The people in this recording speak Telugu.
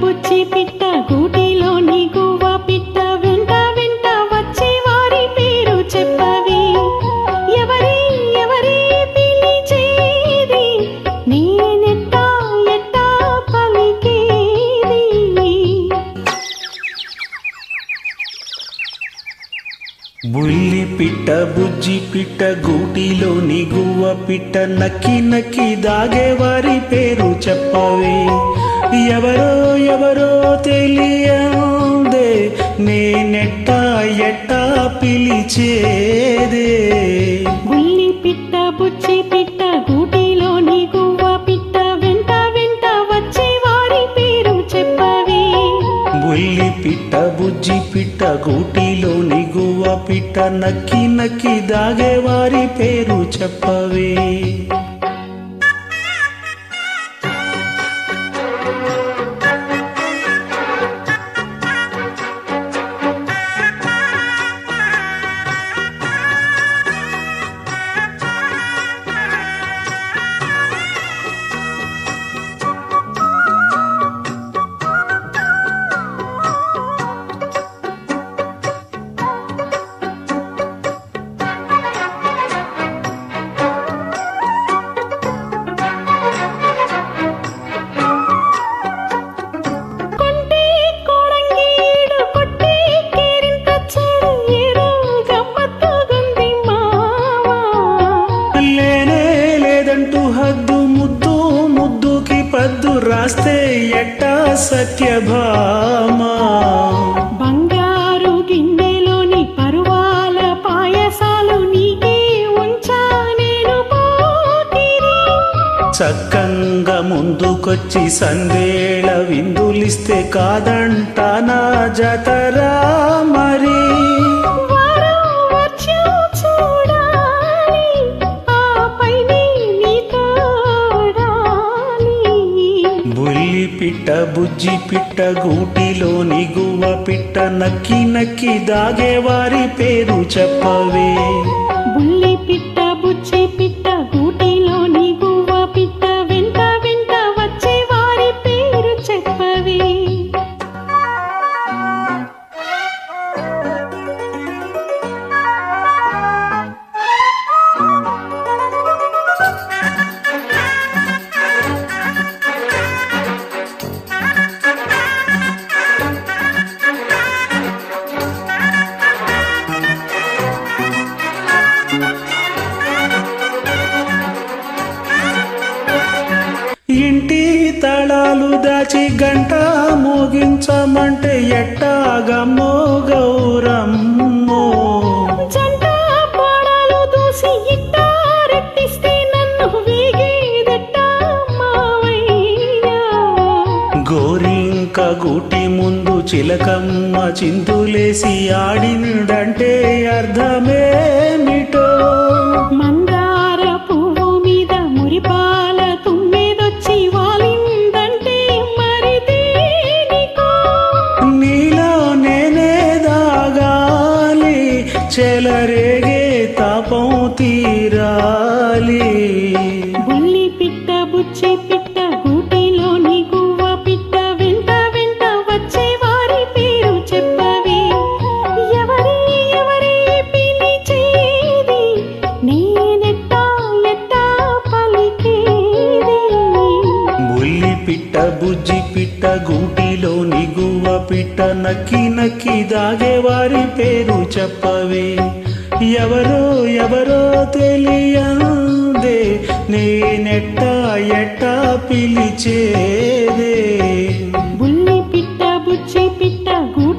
బుచ్చి పిట్ట గూటిలోని గువ్వ పిట్ట వెంట వెంట వచ్చే వారి పేరు చెప్పవి. ఎవరి ఎవరి పిలిచేది? నేనెట్టా ఎట్టా పలికేది? బుల్లి పిట్ట బుజ్జి పిట్ట గూటిలోని గువ్వ పిట్ట నక్కి నక్కి దాగే వారి పేరు చెప్పవే. ఎవరో ఎవరో తెలియదే నేనెట్టా ఎట్టా పిలిచేదే. బుల్లి పిట్ట బుచ్చి పిట్ట గూటిలోని గువ్వ పిట్ట వెంట వెంట వచ్చే వారి పేరు చెప్పవే. బుల్లి పిట్ట బుజ్జి పిట్ట గూటిలోని గువ్వ పిట్ట నక్కి నక్కి దాగేవారి పేరు చెప్పవే. సత్యభామా. బంగారు గిన్నెలోని పరువాల పాయసాలు నీకే ఉంచా నేను చక్కంగా ముందుకొచ్చి సందేళ విందులిస్తే కాదంట నా జతరా. పిట్ట బుజ్జి పిట్ట గూటిలోని గువ్వ పిట్ట నక్కి నక్కి దాగేవారి పేరు చెప్పవే. తళాలు దాచి గంట మోగించమంటే వేగేదట్ట మావయ్యా. గోరింక గూటి ముందు చిలకమ్మ చింతులేసి ఆడినడంటే అర్థమేమిటో? మందార చెలరేగే తాపం తీరాలి. బుల్లి పిట్ట బుచ్చి పిట్ట గూటిలోని గువ్వ పిట్ట వెంట వెంట వచ్చే వారి పేరు చెప్పవే. ఎవరి ఎవరి పిలిచేది? నేనెట్టా ఎట్టా పలికేది? బుల్లి పిట్ట బుజ్జి పిట్ట గూటిలోని పిట్ట నక్కి నక్కి దాగేవారి పేరు చెప్పవే. ఎవరో ఎవరో తెలియదే నేనెట్ట ఎట్ట పిలిచేదే. బుల్లి పిట్ట బుచ్చి పిట్ట గూట